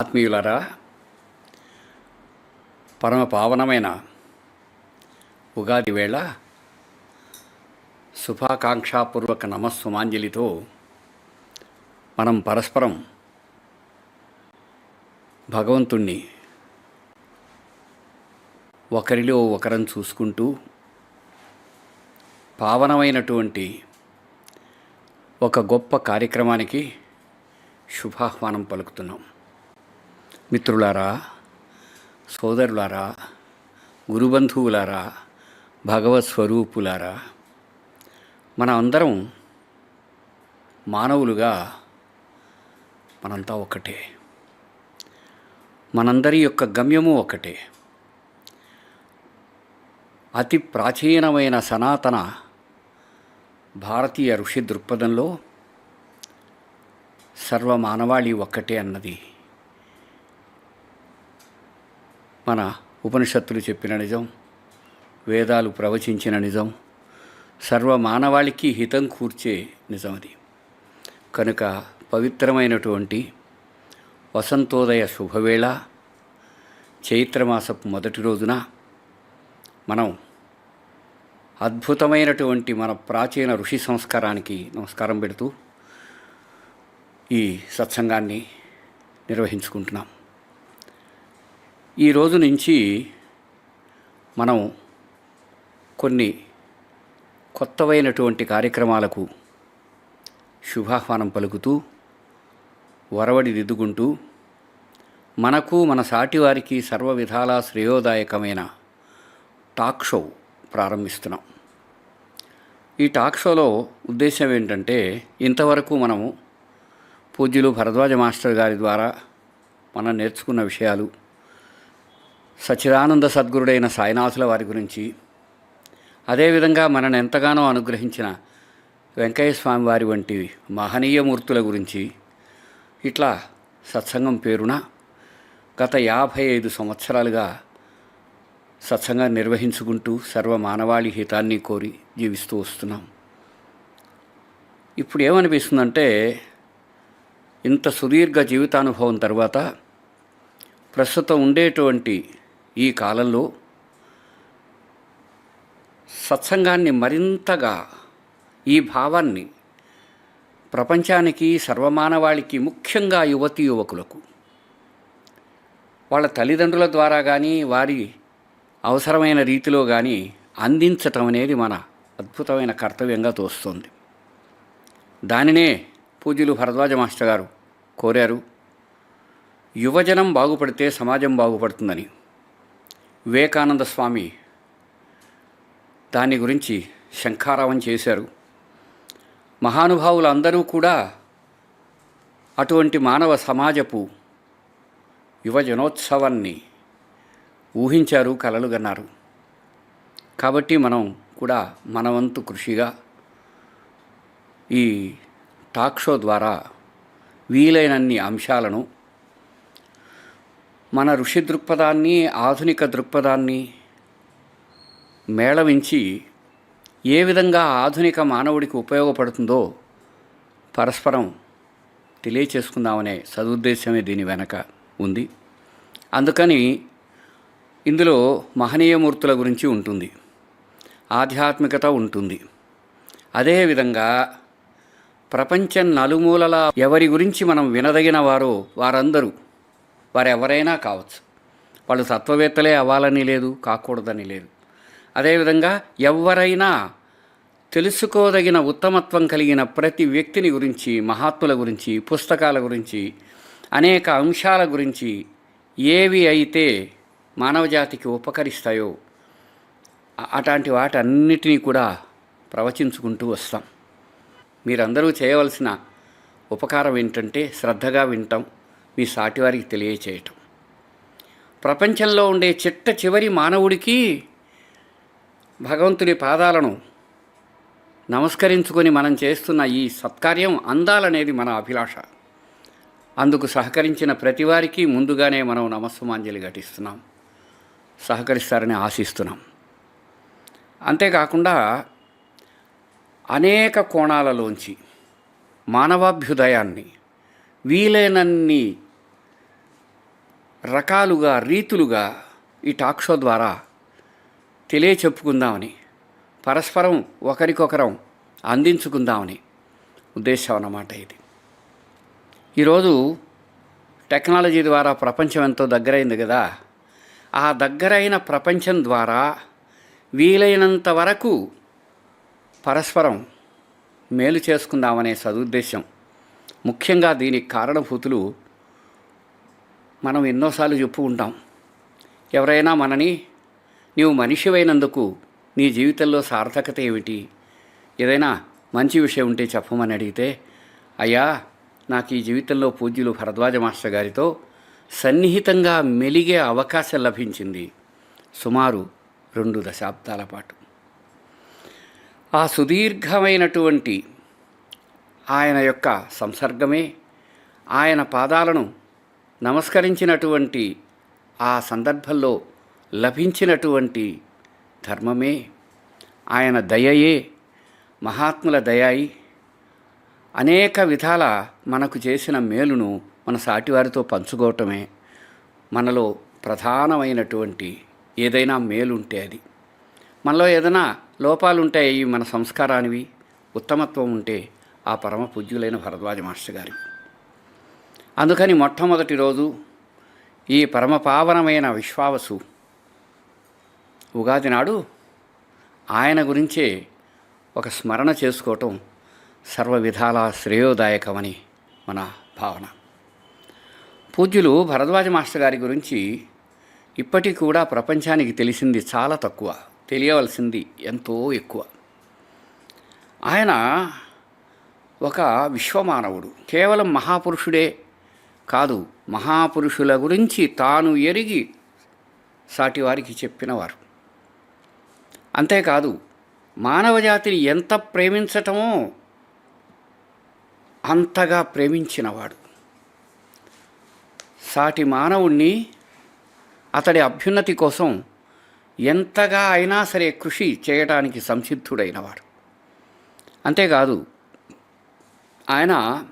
ఆత్మీయులారా పరమ పావనమైన ఉగాది వేళ శుభాకాంక్షాపూర్వక నమస్సుమాంజలితో మనం పరస్పరం భగవంతుణ్ణి ఒకరిలో ఒకరం చూసుకుంటూ పావనమైనటువంటి ఒక గొప్ప కార్యక్రమానికి శుభాహ్వానం పలుకుతున్నాం. మిత్రులారా సోదరులారా గురుబంధువులారా భగవత్ స్వరూపులారా మన అందరం మానవులుగా మనంతా ఒకటే. మనందరి యొక్క గమ్యము ఒకటే. అతి ప్రాచీనమైన సనాతన భారతీయ ఋషి దృక్పథంలో సర్వమానవాళి ఒక్కటే అన్నది మన ఉపనిషత్తులు చెప్పిన నిజం వేదాలు ప్రవచించిన నిజం సర్వ మానవాళికి హితం కూర్చే నిజం అది కనుక పవిత్రమైనటువంటి వసంతోదయ శుభవేళ చైత్రమాసపు మొదటి రోజున మనం అద్భుతమైనటువంటి మన ప్రాచీన ఋషి సంస్కారానికి నమస్కారం పెడుతూ ఈ సత్సంగాన్ని నిర్వహించుకుంటున్నాం. ఈ రోజు నుంచి మనం కొన్ని కొత్తవైనటువంటి కార్యక్రమాలకు శుభాహ్వానం పలుకుతూ వరవడి దిద్దుకుంటూ మనకు మన సాటివారికి సర్వ విధాలా శ్రేయోదాయకమైన టాక్ షో ప్రారంభిస్తున్నాం. ఈ టాక్ షోలో ఉద్దేశం ఏంటంటే ఇంతవరకు మనము పూజ్యులు భరద్వాజ మాస్టర్ గారి ద్వారా మనం నేర్చుకున్న విషయాలు సచిదానంద సద్గురుడైన సాయినాథుల వారి గురించి అదేవిధంగా మనను ఎంతగానో అనుగ్రహించిన వెంకయ్య స్వామి వారి వంటి మహనీయమూర్తుల గురించి ఇట్లా సత్సంగం పేరున గత యాభై ఐదు సంవత్సరాలుగా సత్సంగా నిర్వహించుకుంటూ సర్వ మానవాళి హితాన్ని కోరి జీవిస్తూ వస్తున్నాం. ఇప్పుడు ఏమనిపిస్తుందంటే ఇంత సుదీర్ఘ జీవితానుభవం తర్వాత ప్రస్తుతం ఉండేటువంటి ఈ కాలంలో సత్సంగాన్ని మరింతగా ఈ భావాన్ని ప్రపంచానికి సర్వమానవాళికి ముఖ్యంగా యువతి యువకులకు వాళ్ళ తల్లిదండ్రుల ద్వారా కానీ వారి అవసరమైన రీతిలో కానీ అందించటం అనేది మన అద్భుతమైన కర్తవ్యంగా తోస్తుంది. దానినే పూజ్యులు భరద్వాజ మాస్టర్ గారు కోరారు. యువజనం బాగుపడితే సమాజం బాగుపడుతుందని. వివేకానంద స్వామి దాని గురించి శంఖారావం చేశారు. మహానుభావులు అందరూ కూడా అటువంటి మానవ సమాజపు యువజనోత్సవాన్ని ఊహించారు కలలుగన్నారు. కాబట్టి మనం కూడా మనవంతు కృషిగా ఈ టాక్ షో ద్వారా వీలైనన్ని అంశాలను మన ఋషి దృక్పథాన్ని ఆధునిక దృక్పథాన్ని మేళవించి ఏ విధంగా ఆధునిక మానవుడికి ఉపయోగపడుతుందో పరస్పరం తెలియచేసుకుందామనే సదుద్దేశమే దీని వెనక ఉంది. అందుకని ఇందులో మహనీయమూర్తుల గురించి ఉంటుంది. ఆధ్యాత్మికత ఉంటుంది. అదేవిధంగా ప్రపంచం నలుమూలల ఎవరి గురించి మనం వినదగిన వారో వారందరూ వారెవరైనా కావచ్చు. వాళ్ళు తత్వవేత్తలే అవ్వాలని లేదు కాకూడదని లేదు. అదేవిధంగా ఎవరైనా తెలుసుకోదగిన ఉత్తమత్వం కలిగిన ప్రతి వ్యక్తిని గురించి మహాత్ముల గురించి పుస్తకాల గురించి అనేక అంశాల గురించి ఏవి అయితే మానవజాతికి ఉపకరిస్తాయో అ- అట్లాంటి వాటన్నిటినీ కూడా ప్రవచించుకుంటూ వస్తాం. మీరందరూ చేయవలసిన ఉపకారం ఏంటంటే శ్రద్ధగా వింటాం మీ సాటివారికి తెలియచేయటం. ప్రపంచంలో ఉండే చిట్ట చివరి మానవుడికి భగవంతుని పాదాలను నమస్కరించుకొని మనం చేస్తున్న ఈ సత్కార్యం అందాలనేది మన అభిలాష. అందుకు సహకరించిన ప్రతివారికి ముందుగానే మనం నమస్సుమాంజలి ఘటిస్తున్నాం. సహకరిస్తారని ఆశిస్తున్నాం. అంతేకాకుండా అనేక కోణాలలోంచి మానవాభ్యుదయాన్ని వీలైనన్ని రకాలుగా రీతులుగా ఈ టాక్ షో ద్వారా తెలియచెప్పుకుందామని పరస్పరం ఒకరికొకరం అందించుకుందామని ఉద్దేశం అన్నమాట ఇది. ఈరోజు టెక్నాలజీ ద్వారా ప్రపంచం ఎంతో దగ్గరైంది కదా. ఆ దగ్గరైన ప్రపంచం ద్వారా వీలైనంత వరకు పరస్పరం మేలు చేసుకుందామనే సదుద్దేశం. ముఖ్యంగా దీనికి కారణభూతులు మనం ఎన్నోసార్లు చెప్పు ఉంటాం ఎవరైనా మనని నీవు మనిషివైనందుకు నీ జీవితంలో సార్థకత ఏమిటి? ఏదైనా మంచి విషయం ఉంటే చెప్పమని అడిగితే అయ్యా నాకు ఈ జీవితంలో పూజ్యులు భరద్వాజ మాస్టర్ గారితో సన్నిహితంగా మెలిగే అవకాశం లభించింది. సుమారు రెండు దశాబ్దాల పాటు. ఆ సుదీర్ఘమైనటువంటి ఆయన యొక్క సంసర్గమే ఆయన పాదాలను నమస్కరించినటువంటి ఆ సందర్భంలో లభించినటువంటి ధర్మమే. ఆయన దయయే మహాత్ముల దయాయి. అనేక విధాల మనకు చేసిన మేలును మన సాటివారితో పంచుకోవటమే మనలో ప్రధానమైనటువంటి ఏదైనా మేలుంటే అది. మనలో ఏదైనా లోపాలు ఉంటాయి మన సంస్కారానివి ఉత్తమత్వం ఉంటే ఆ పరమ పూజ్యులైన భరద్వాజ మాస్టర్ గారి అందుకని మొట్టమొదటి రోజు ఈ పరమ పావనమైన విశ్వావసు ఉగాది నాడు ఆయన గురించే ఒక స్మరణ చేసుకోవటం సర్వ విధాల శ్రేయోదాయకమని మన భావన. పూజ్యులు భరద్వాజ మాస్టర్ గారి గురించి ఇప్పటికి కూడా ప్రపంచానికి తెలిసింది చాలా తక్కువ తెలియవలసింది ఎంతో ఎక్కువ. ఆయన ఒక విశ్వమానవుడు కేవలం మహాపురుషుడే కాదు మహాపురుషుల గురించి తాను ఎరిగి సాటివారికి చెప్పినవారు. అంతేకాదు మానవజాతిని ఎంత ప్రేమించటమో అంతగా ప్రేమించినవాడు. సాటి మానవుణ్ణి అతడి అభ్యున్నతి కోసం ఎంతగా అయినా సరే కృషి చేయడానికి సంసిద్ధుడైనవాడు. అంతేకాదు ఆయన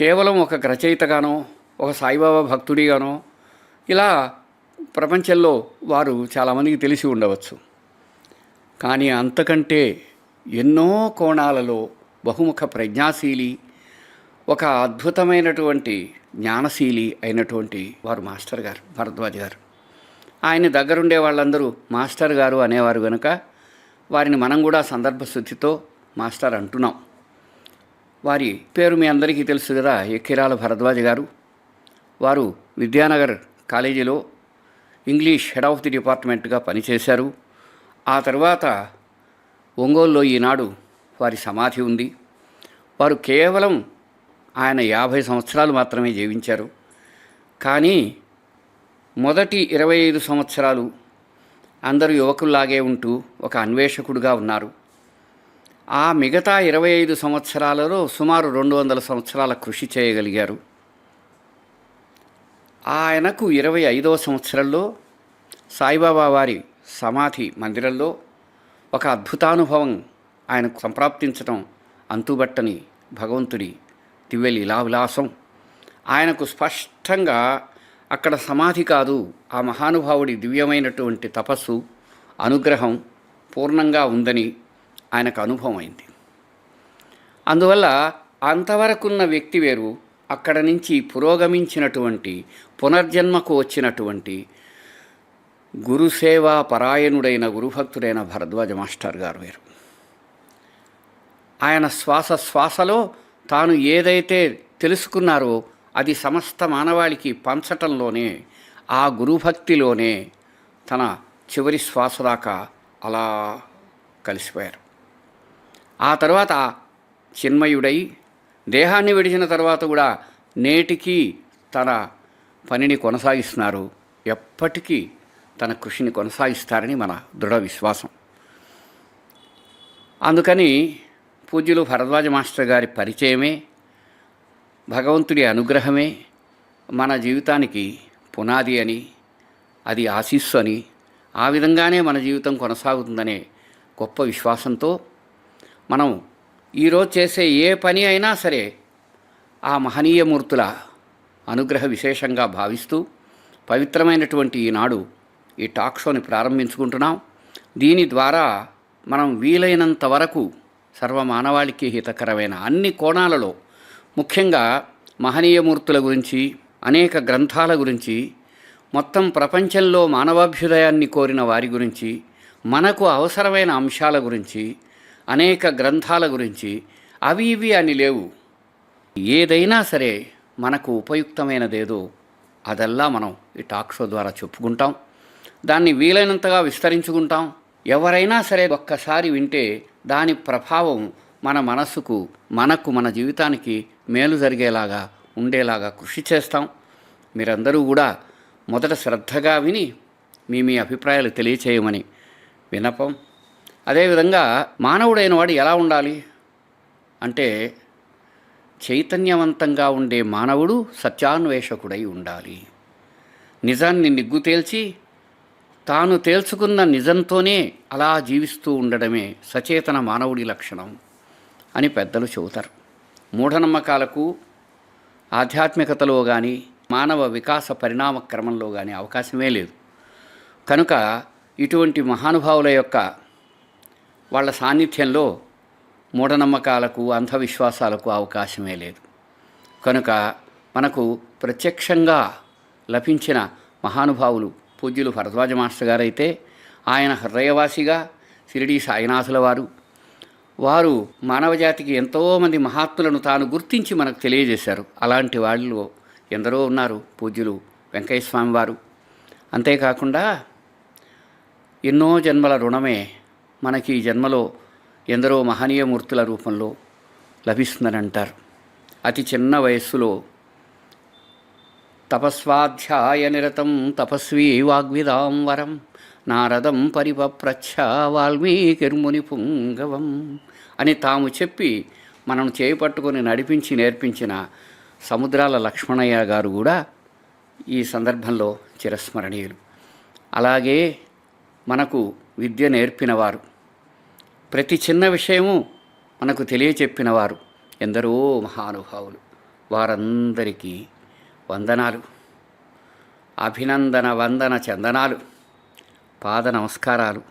కేవలం ఒక రచయితగానో ఒక సాయిబాబా భక్తుడిగానో ఇలా ప్రపంచంలో వారు చాలామందికి తెలిసి ఉండవచ్చు. కానీ అంతకంటే ఎన్నో కోణాలలో బహుముఖ ప్రజ్ఞాశీలి ఒక అద్భుతమైనటువంటి జ్ఞానశీలి అయినటువంటి వారు మాస్టర్ గారు భరద్వాజ్ గారు. ఆయన దగ్గరుండే వాళ్ళందరూ మాస్టర్ గారు అనేవారు కనుక వారిని మనం కూడా సందర్భశుద్ధితో మాస్టర్ అంటున్నాం. వారి పేరు మీ అందరికీ తెలుసు కదా ఎక్కిరాల భరద్వాజ్ గారు. వారు విద్యానగర్ కాలేజీలో ఇంగ్లీష్ హెడ్ ఆఫ్ ది డిపార్ట్మెంట్గా పనిచేశారు. ఆ తర్వాత ఒంగోలులో ఈనాడు వారి సమాధి ఉంది. వారు కేవలం ఆయన యాభై సంవత్సరాలు మాత్రమే జీవించారు. కానీ మొదటి ఇరవై ఐదు సంవత్సరాలు అందరూ యువకుల్లాగే ఉంటూ ఒక అన్వేషకుడుగా ఉన్నారు. ఆ మిగతా ఇరవై ఐదు సంవత్సరాలలో సుమారు రెండు వందల సంవత్సరాల కృషి చేయగలిగారు. ఆయనకు ఇరవై ఐదవ సంవత్సరంలో సాయిబాబా వారి సమాధి మందిరంలో ఒక అద్భుతానుభవం ఆయనకు సంప్రాప్తించటం అంతుబట్టని భగవంతుడి దివ్య లీలా విలాసం ఆయనకు స్పష్టంగా అక్కడ సమాధి కాదు ఆ మహానుభావుడి దివ్యమైనటువంటి తపస్సు అనుగ్రహం పూర్ణంగా ఉందని ఆయనకు అనుభవం అయింది అందువల్ల అంతవరకున్న వ్యక్తి వేరు అక్కడ నుంచి పురోగమించినటువంటి పునర్జన్మకు వచ్చినటువంటి గురుసేవా పరాయణుడైన గురుభక్తుడైన భరద్వాజ మాస్టర్ గారు వేరు. ఆయన శ్వాస శ్వాసలో తాను ఏదైతే తెలుసుకున్నారో అది సమస్త మానవాళికి పంచటంలోనే ఆ గురుభక్తిలోనే తన చివరి శ్వాస దాకా అలా కలిసిపోయారు. ఆ తర్వాత చిన్మయుడై దేహాన్ని విడిచిన తర్వాత కూడా నేటికి తన పనిని కొనసాగిస్తున్నారు. ఎప్పటికీ తన కృషిని కొనసాగిస్తారని మన దృఢ విశ్వాసం. అందుకని పూజ్యులు భరద్వాజ మాస్టర్ గారి పరిచయమే భగవంతుడి అనుగ్రహమే మన జీవితానికి పునాది అని అది ఆశీస్సు అని ఆ విధంగానే మన జీవితం కొనసాగుతుందనే గొప్ప విశ్వాసంతో మనం ఈరోజు చేసే ఏ పని అయినా సరే ఆ మహనీయమూర్తుల అనుగ్రహ విశేషంగా భావిస్తూ పవిత్రమైనటువంటి ఈనాడు ఈ టాక్ షోని ప్రారంభించుకుంటున్నాం. దీని ద్వారా మనం వీలైనంత వరకు సర్వమానవాళికి హితకరమైన అన్ని కోణాలలో ముఖ్యంగా మహనీయమూర్తుల గురించి అనేక గ్రంథాల గురించి మొత్తం ప్రపంచంలో మానవాభ్యుదయాన్ని కోరిన వారి గురించి మనకు అవసరమైన అంశాల గురించి అనేక గ్రంథాల గురించి అవి ఇవి అని లేవు. ఏదైనా సరే మనకు ఉపయుక్తమైనదేదో అదల్లా మనం ఈ టాక్ షో ద్వారా చెప్పుకుంటాం. దాన్ని వీలైనంతగా విస్తరించుకుంటాం. ఎవరైనా సరే ఒక్కసారి వింటే దాని ప్రభావం మన మనస్సుకు మనకు మన జీవితానికి మేలు జరిగేలాగా ఉండేలాగా కృషి చేస్తాం. మీరందరూ కూడా మొదట శ్రద్ధగా విని మీ మీ అభిప్రాయాలు తెలియచేయమని వినపం అదేవిధంగా మానవుడైన వాడు ఎలా ఉండాలి? అంటే చైతన్యవంతంగా ఉండే మానవుడు సత్యాన్వేషకుడై ఉండాలి. నిజాన్ని నిగ్గు తేల్చి తాను తేల్చుకున్న నిజంతోనే అలా జీవిస్తూ ఉండడమే సచేతన మానవుడి లక్షణం అని పెద్దలు చెబుతారు. మూఢనమ్మకాలకు ఆధ్యాత్మికతలో కానీ మానవ వికాస పరిణామ క్రమంలో కానీ అవకాశమే లేదు. కనుక ఇటువంటి మహానుభావుల యొక్క వాళ్ళ సాన్నిధ్యంలో మూఢనమ్మకాలకు అంధవిశ్వాసాలకు అవకాశమే లేదు. కనుక మనకు ప్రత్యక్షంగా లభించిన మహానుభావులు పూజ్యులు భరద్వాజ మాస్టర్ గారైతే ఆయన హృదయవాసిగా షిరిడీ సాయినాథుల వారు. వారు మానవజాతికి ఎంతోమంది మహాత్ములను తాను గుర్తించి మనకు తెలియజేశారు. అలాంటి వాళ్ళు ఎందరో ఉన్నారు పూజ్యులు వెంకయ్య స్వామి వారు. అంతేకాకుండా ఎన్నో జన్మల రుణమే మనకి ఈ జన్మలో ఎందరో మహనీయ మూర్తుల రూపంలో లభిస్తుందని అంటారు అతి చిన్న వయస్సులో తపస్వాధ్యాయ నిరతం తపస్వీ వాగ్విదాం వరం నారదం పరిపప్రచ్ఛ వాల్మీకిర్ముని పుంగవం అని తాము చెప్పి మనం చేపట్టుకొని నడిపించి నేర్పించిన సముద్రాల లక్ష్మణయ్య గారు కూడా ఈ సందర్భంలో చిరస్మరణీయులు. అలాగే మనకు విద్య నేర్పినవారు. ప్రతి చిన్న విషయము మనకు తెలియచెప్పినవారు. ఎందరో మహానుభావులు. వారందరికీ వందనాలు. అభినందన వందన చందనాలు. పాద నమస్కారాలు.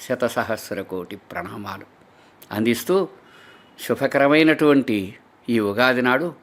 శతసహస్ర కోటి ప్రణామాలు. అందిస్తూ శుభకరమైనటువంటి ఈ ఉగాది నాడు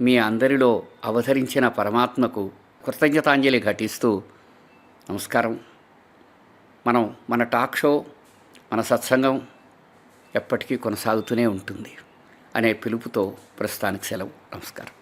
మీ అందరిలో అవతరించిన పరమాత్మకు కృతజ్ఞతాంజలి ఘటిస్తూ నమస్కారం. మనం మన టాక్ షో మన సత్సంగం ఎప్పటికీ కొనసాగుతూనే ఉంటుంది అనే పిలుపుతో ప్రస్తుతానికి సెలవు. నమస్కారం.